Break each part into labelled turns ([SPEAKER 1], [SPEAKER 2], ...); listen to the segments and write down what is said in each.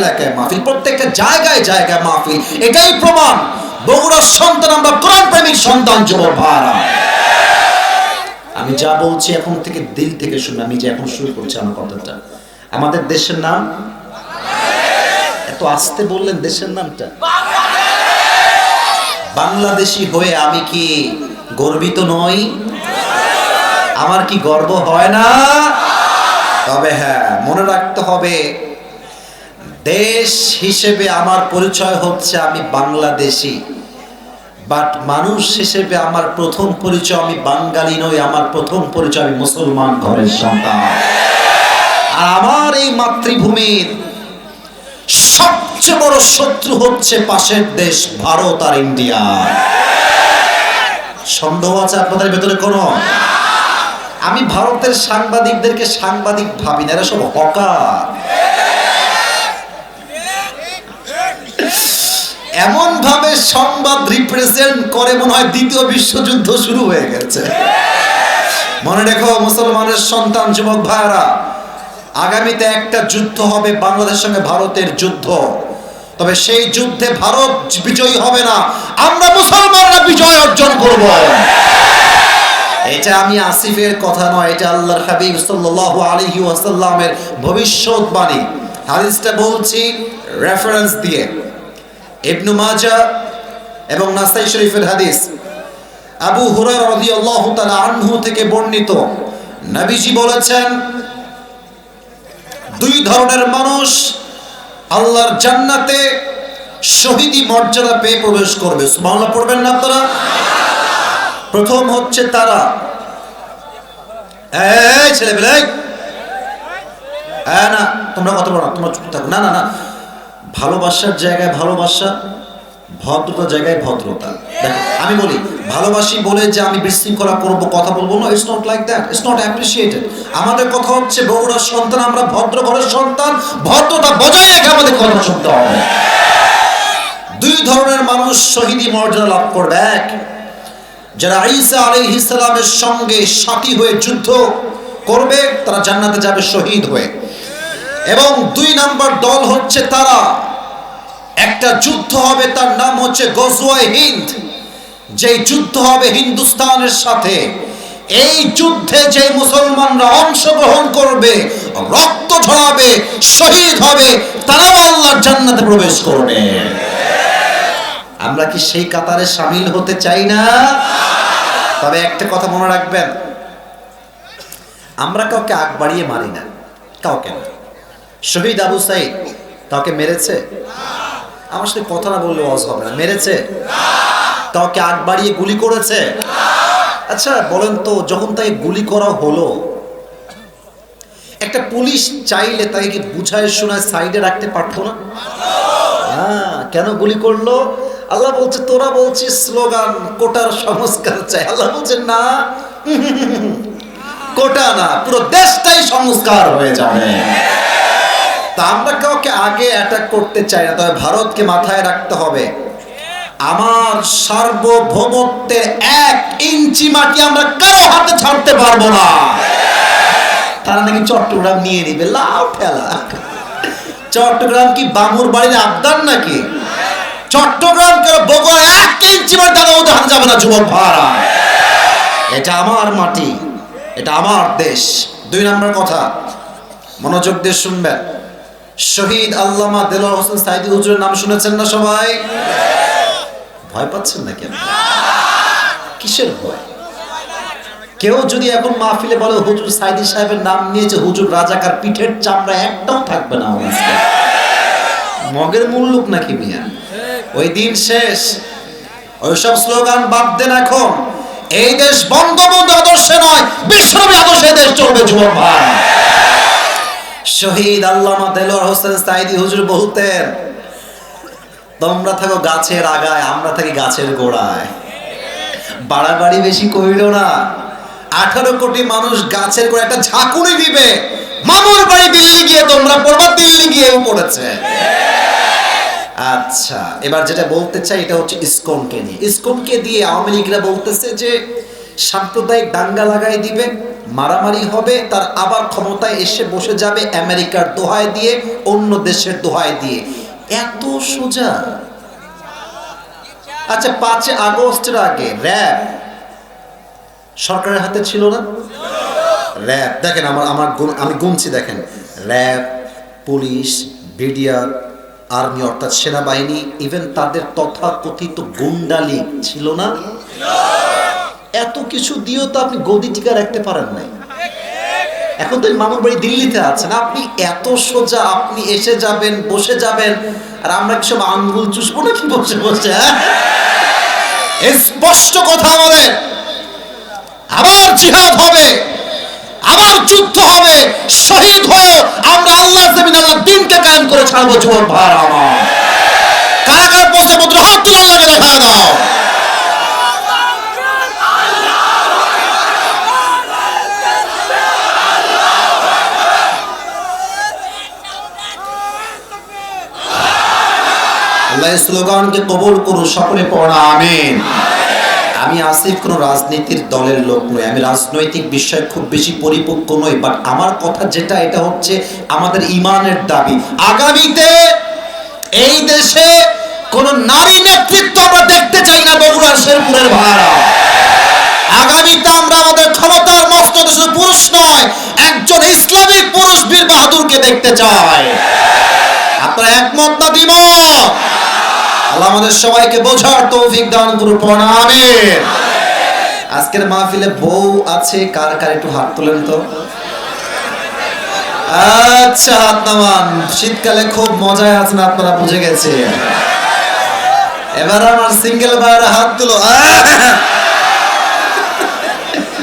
[SPEAKER 1] এলাকায় এলাকায় মাহফিল, প্রত্যেকটা জায়গায় জায়গায় মাহফিল। এটাই প্রমাণ। বগুড়ার সন্তান আমরা কোরআন প্রেমিক সন্তান, যুবক ভাড়া আমি যা বলছি এখন থেকে দিল থেকে শুনে, আমি যে এখন শুরু করছি আমার কথাটা। আমাদের দেশের নাম? এত আস্তে বললেন দেশের নামটা? বাংলাদেশি হয়ে আমি কি গর্বিত নই? আমার কি গর্ব হয় না? তবে হ্যাঁ মনে রাখতে হবে দেশ হিসেবে আমার পরিচয় হচ্ছে আমি বাংলাদেশি। বাট মানুষ হিসেবে আমার প্রথম পরিচয় আমি বাঙালি নই, আমার প্রথম পরিচয় আমি মুসলমান ঘরের সন্তান। আর আমার এই মাতৃভূমির সবচেয়ে বড় শত্রু হচ্ছে পাশের দেশ ভারত আর ইন্ডিয়া। সন্দেহ আছে আপনাদের ভেতরে কোনো? আমি ভারতের সাংবাদিকদেরকে সাংবাদিক ভাবি না, এরা সব হকার। এমন ভাবে সংবাদ রিপ্রেজেন্ট করে মনে হয় দ্বিতীয় বিশ্বযুদ্ধ শুরু হয়ে গেছে। মনে রেখো, মুসলমানের সন্তান, যুবক ভাইরা আগামীতে একটা যুদ্ধ হবে বাংলাদেশের সঙ্গে ভারতের যুদ্ধ। তবে সেই যুদ্ধে ভারত বিজয়ী হবে না, আমরা মুসলমানরা বিজয় অর্জন করব। এটা আমি আসিফের কথা নয়, এটা আল্লাহর হাবিব সাল্লাল্লাহু আলাইহি ওয়াসাল্লামের ভবিষ্যৎবাণী। হাদিসটা বলছি রেফারেন্স দিয়ে। ইবনু মাজা এবং নাসাই শরীফের হাদিস। আবু হুরায়রা রাদিয়াল্লাহু তাআলা আনহু থেকে বর্ণিত। নবীজি বলেছেন, দুই ধরনের মানুষ আল্লাহর জান্নাতে শহীদি মর্যাদা পেয়ে প্রবেশ করবে। সুবহানাল্লাহ, পড়বেন না আপনারা? প্রথম হচ্ছে তারা। এই ছেলে না, তোমরা কত বড় তোমরা চুপ থাকো। না না না। ভালোবাসার জায়গায় ভালোবাসা, ভদ্রতার জায়গায় ভদ্রতা। দেখো, আমি বলি, ভালোবাসি বলে যে আমি বিশৃঙ্খলা করব, কথা বলব না it's not like that it's not appreciated আমাদের কথা হচ্ছে বগুড়ার সন্তান, আমরা ভদ্র ঘরের সন্তান, ভদ্রতা বজায় রেখে আমাদের কথা শুনতে হবে। দুই ধরনের মানুষ শহীদি মর্যাদা লাভ করবে। এক, যারা ঈসা আলাইহিস সালামের সঙ্গে সাথী হয়ে যুদ্ধ করবে, তারা জান্নাতে যাবে শহীদ হয়ে। এবং দুই নাম্বার দল হচ্ছে তারা। একটা যুদ্ধ হবে, তার নাম হচ্ছে গজওয়াই হিন্দ। যেই যুদ্ধ হবে হিন্দুস্তানের সাথে। এই যুদ্ধে যে মুসলমানরা অংশগ্রহণ করবে, রক্ত ঝরাবে, শহীদ হবে, তারাও আল্লাহর জান্নাতে প্রবেশ করবে। আমরা কি সেই কাতারে সামিল হতে চাই না? তবে একটা কথা মনে রাখবেন। আমরা কাউকে আগ বাড়িয়ে মারি না, কাউকে না। শহীদ আবু সাইদ তাকে মেরেছে? আমার সাথে কথা না বললে অজ হবে না। মেরেছে? কাউকে আগ বাড়িয়ে গুলি করেছে? আচ্ছা বলেন তো, যখন তাই গুলি করা হলো, একটা পুলিশ চাইলে তাকে কি বুঝায়, শোনায়, সাইডে রাখতে পারতো না? হ্যাঁ কেন গুলি করল? আল্লাহ বলছে, তোরা বলছিস স্লোগান, কোটার সংস্কার চাই। আল্লাহ বলছে, না, কোটা না, পুরো দেশটাই সংস্কার হয়ে যাবে। তা আমরা কাউকে আগে অ্যাটাক করতে চাই না, তবে ভারতকে মাথায় রাখতে হবে। আমার সার্বভৌমত্বের এক ইঞ্চি মাটি আমরা কারও হাতে ছাড়তে পারব না। তারা নাকি চট্টগ্রাম নিয়ে নিবে, লাউ ফেলা চট্টগ্রাম কি বামুর বাড়ির আবদার নাকি? চট্টগ্রাম কেন বগুড়া এক ইঞ্চি মাটি দাদা ওদের হাতে যাবে না, যুবক ভাড়া এটা আমার মাটি, এটা আমার দেশ। দুই নম্বর কথা, মনোযোগ দিয়ে শুনবেন। শহীদ আল্লামা দেলোয়ার হোসেন সাইদি হুজুরের নাম শুনেছেন না সবাই? ভয় পাচ্ছেন না কেন কিসের ভয়? কেউ যদি এখন মাহফিলে বলে, হুজুর সাইদি সাহেবের নাম নিয়েছে হুজুর রাজাকার পিঠের চামড়া একদম থাকবে না। মগের মুল্লুক নাকি মিয়া? ওই দিন শেষ। ওইসব স্লোগান বাদ দেন এখন। এই দেশ বঙ্গবন্ধু আদর্শে নয় বিশ্বনবী আদর্শে দেশ চলবে, যুবক ভাই। শহীদ আল্লামা দেলোয়ার হোসেন সাইদি হুজুর বলতেন তোমরা থাকো গাছের আগায়, আমরা থাকি গাছের গোড়ায়। বাড়াবাড়ি বেশি কইল না। আঠারো কোটি মানুষ গাছের গোড়ায়, একটা ঝাঁকুনি দিবে। মামুর বাড়ি দিল্লি গিয়ে তোমরা পড়বা, দিল্লি গিয়েও পড়েছে। আচ্ছা এবার যেটা বলতে চাই, এটা হচ্ছে ইসকনকে নিয়ে। ইসকনকে দিয়ে আওয়ামী লীগরা বলতেছে যে সাম্প্রদায়িক দাঙ্গা লাগাই দিবে, মারামারি হবে, তার আবার ক্ষমতায় এসে বসে যাবে আমেরিকার দোহায় দিয়ে, অন্য দেশের দোহায় দিয়ে। এত সোজা। আচ্ছা পাঁচে আগস্টের আগে র্যাব সরকারের হাতে ছিল না? র্যাব, দেখেন আমার আমার আমি গুনছি, দেখেন। র্যাব, পুলিশ, বিডিআর, আর্মি, অর্থাৎ সেনাবাহিনী, ইভেন তাদের তথাকথিত গুন্ডালি ছিল না? এত কিছু দিয়েও তো আপনি গদি টিকা রাখতে পারেন নাই। এখন তো মামুর বাড়ি দিল্লিতে আছেন, আপনি এত সোজা, আপনি এসে যাবেন, বসে যাবেন, আর আমরা কি সব আঙ্গুল চুষবো নাকি বসে বসে হ্যাঁ? স্পষ্ট কথা আমাদের আবার জিহাদ হবে, আবার যুদ্ধ হবে, শহীদ হয়ে আমরা আল্লাহ জমিন আল্লাহ দিনকে কায়েম করে ছাড়বো যুবক ভাই আমার। কারাগার বসে পুত্র হাত তুলে আল্লাহকে দেখা দাও। আল্লাহ স্লোগানকে কবুল করুন, সকলে পড়া, আমিন। আমি আসিফ, কোনো রাজনীতির দলের লোক নই। আমি রাজনৈতিক বিষয়ে খুব বেশি পরিপক্ক নই বাট আমার কথা যেটা, এটা হচ্ছে আমাদের ইমানের দাবি। আগামীতে এই দেশে কোন নারী নেতৃত্ব আমরা দেখতে চাই না বগুড়া, শেরপুরের ভাড়া। আগামীতে আমরা আমাদের ক্ষমতার মস্তক পুরুষ নয়, একজন ইসলামিক পুরুষ বীর বাহাদুরকে দেখতে চাই। আপনারা একমত না দ্বিমত আল্লাহ আমাদের সবাইকে বোঝার তৌফিক দান করুন প্রণামে আজকের মাহফিলে বউ আছে, কার কার একটু হাত তোলেন তো? আচ্ছা হাত নামান। শীতকালে খুব মজায় আছেন, আপনারা বুঝে গেছে এবার আমার সিঙ্গেল ভাইয়ের হাত তুলো।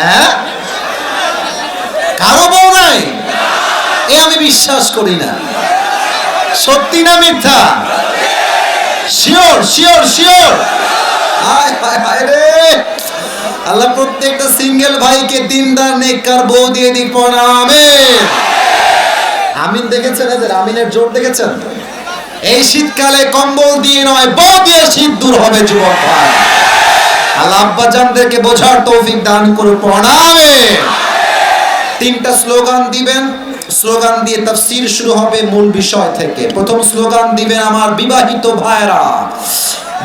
[SPEAKER 1] হ্যাঁ? কারও বউ নাই? এ আমি বিশ্বাস করি না। সত্যি না মিথ্যা? শিওর শিওর শিওর আল্লাহ, প্রত্যেকটা সিঙ্গেল ভাইকে দিনদার, নেককার বউ দিয়ে দিক প্রণামে। আমিন দেখেছেন এদের আমিনের জোর দেখেছেন? এই শীতকালে কম্বল দিয়ে নয় বউ দিয়ে শীত দূর হবে যুবক ভাই। আল্লাহ, আব্বাজানদেরকে বোঝার তৌফিক দান করুন, প্রণামে। তিনটা স্লোগান দিবেন স্লোগান দিয়ে তাফসীর শুরু হবে মূল বিষয় থেকে। প্রথম স্লোগান দিবেন আমার বিবাহিত ভাইরা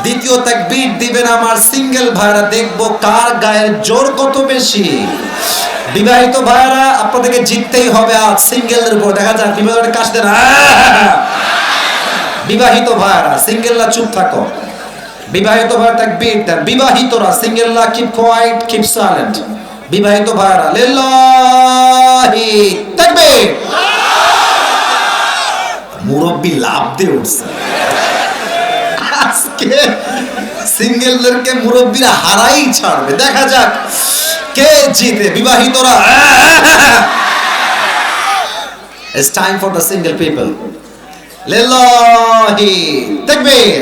[SPEAKER 1] দ্বিতীয় তাকবীর দিবেন আমার সিঙ্গেল ভাইরা দেখব কার গায়ের জোর কত বেশি। বিবাহিত ভাইরা আপনাদেরকে জিততেই হবে আজ সিঙ্গেলের উপর। দেখা যাক, বিবাহের কাছ দেন। বিবাহিত ভাইরা সিঙ্গেলরা চুপ থাকো। বিবাহিত ভাই তাকবীর দেন। বিবাহিতরা, সিঙ্গেলরা কিপ কোয়াইট কিপ সাইলেন্ট বিবাহিত ভাইরা লিল্লাহি লাভ দিয়ে উঠছে। আজকে সিঙ্গেলদেরকে মুরব্বীরা হারাই ছাড়বে। দেখা যাক কে জিতে। বিবাহিতরা তাকবীর।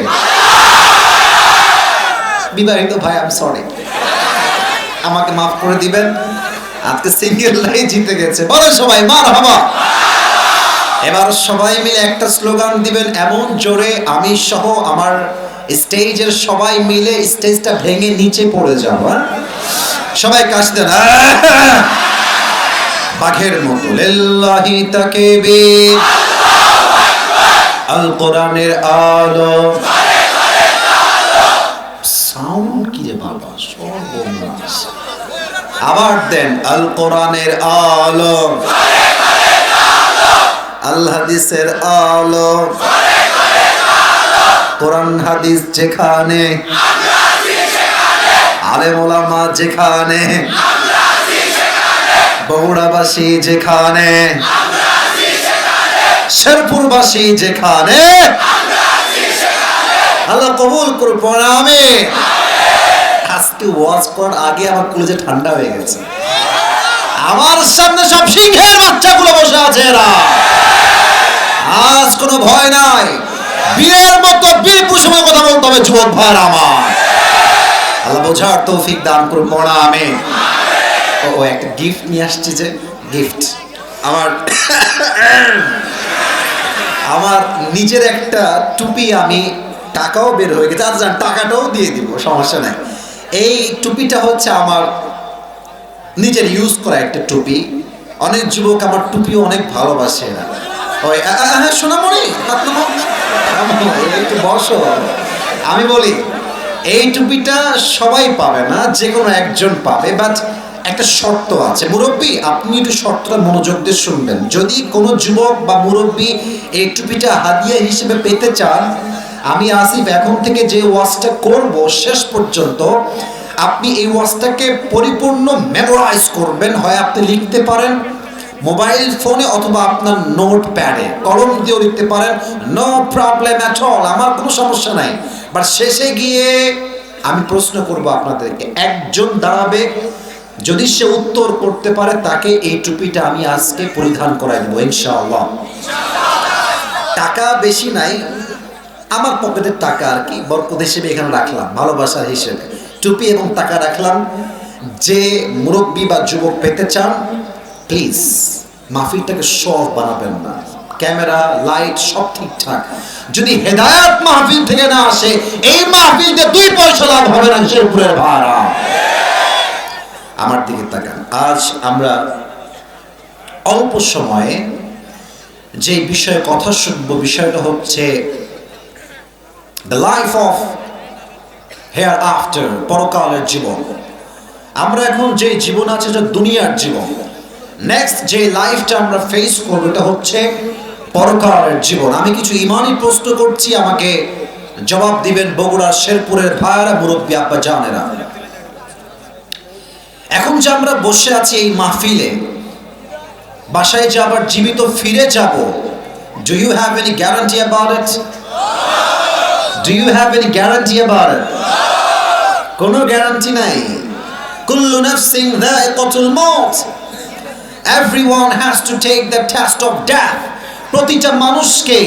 [SPEAKER 1] বিবাহিত ভাই আমি সরি আমাকে মাফ করে দিবেন। আজকে সিঙ্গেল লাই জিতে গেছে। বলো সবাই, মার হাবা এবার সবাই মিলে একটা স্লোগান দিবেন, এমন জোরে আমি সহ আমার স্টেজের সবাই মিলে স্টেজটা ভেঙে নিচে পড়ে যাব হ্যাঁ? সবাই কাশ দেন বাঘের মতো, লিল্লাহি তাকবীর। আল কোরআনের আলো। সাউন্ড কি? আবার দেন, আল কোরআনের আলো আল হাদিসের আলো কোরআন হাদিস যেখানে, আলেম ওলামা যেখানে, বগুড়াবাসী যেখানে, শেরপুরবাসী যেখানে, আল্লাহ কবুল করুন প্রণামে আজকে ওয়াজ করার আগে আমার কলেজে ঠান্ডা হয়ে গেছে। আমার সামনে সব সিংহের বাচ্চাগুলো বসে আছে এরা। আজ কোনো ভয় নাই। বীরের মতো বীর পুষমে কথা বলতে হবে, যুবক ভাইয়ের আমার। আল্লাহ বোঝার তৌফিক দান করুন প্রণামে ও ও, একটা গিফট নিয়ে আসছি যে গিফট আমার আমার নিজের একটা টুপি আমি টাকাও বের হয়ে গেছে আর জান টাকাটাও দিয়ে দিব, সমস্যা নাই। এই টুপিটা হচ্ছে আমার নিজের ইউজ করা একটা টুপি। অনেক যুবক আমার টুপিও অনেক ভালোবাসে। না ওই হ্যাঁ সোনামণি একটু বসো আমি বলি, এই টুপিটা সবাই পাবে না যে কোনো একজন পাবে বাট একটা শর্ত আছে। মুরব্বী, আপনি একটু শর্তটা মনোযোগ দিয়ে শুনবেন। যদি কোনো যুবক বা মুরব্বী এই টুপিটা হাদিয়া হিসেবে পেতে চান আমি আসিফ, এখন থেকে যে ওয়াজটা করব শেষ পর্যন্ত, আপনি এই ওয়াজটাকে পরিপূর্ণ মেমোরাইজ করবেন। হয় আপনি লিখতে পারেন মোবাইল ফোনে অথবা আপনার নোট প্যাডে কলম দিয়েও লিখতে পারেন নো প্রবলেম অ্যাট অল আমার কোনো সমস্যা নাই। বাট শেষে গিয়ে আমি প্রশ্ন করব আপনাদেরকে, একজন দাঁড়াবে, যদি সে উত্তর করতে পারে, তাকে এই টুপিটা আমি আজকে পরিধান করাই দেবো, ইনশাআল্লাহ। টাকা বেশি নাই আমার পকেটের টাকা আর কি, বরকত হিসেবে এখানে রাখলাম ভালোবাসার হিসেবে। টুপি এবং টাকা রাখলাম। যে মুরব্বী বা যুবক পেতে চান প্লিজ মাহফিলটাকে সব বানাবেন না। ক্যামেরা লাইট সব ঠিকঠাক। যদি হেদায়ত মাহফিল থেকে না আসে, এই মাহফিল দিয়ে দুই পয়সা লাভ হবে না শেরপুরের ভাড়া। আমার দিকে তাকান। আজ আমরা অল্প সময়ে যে বিষয়ে কথা শুনব, বিষয়টা হচ্ছে the life of hereafter পরকালের জীবন। আমরা এখন যে জীবন আছে, এটা দুনিয়ার জীবন। নেক্সট যে লাইফটা আমরা ফেস করব, এটা হচ্ছে পরকালের জীবন। আমি কিছু ইমানি প্রশ্ন করছি, আমাকে জবাব দিবেন বগুড়ার শেরপুরের ভাইয়ারা, মুরব্বী আব্বা জানেরা। এখন যে আমরা বসে আছি এই মাহফিলে, বাসায় যে আবার জীবিত ফিরে যাব do you have any guarantee about it do you have any guarantee about it? কোনো গ্যারান্টি নাই। কুল্লু নাফসিন যায়িকাতুল মউত। Everyone has to take the test of death প্রতিটা মানুষকে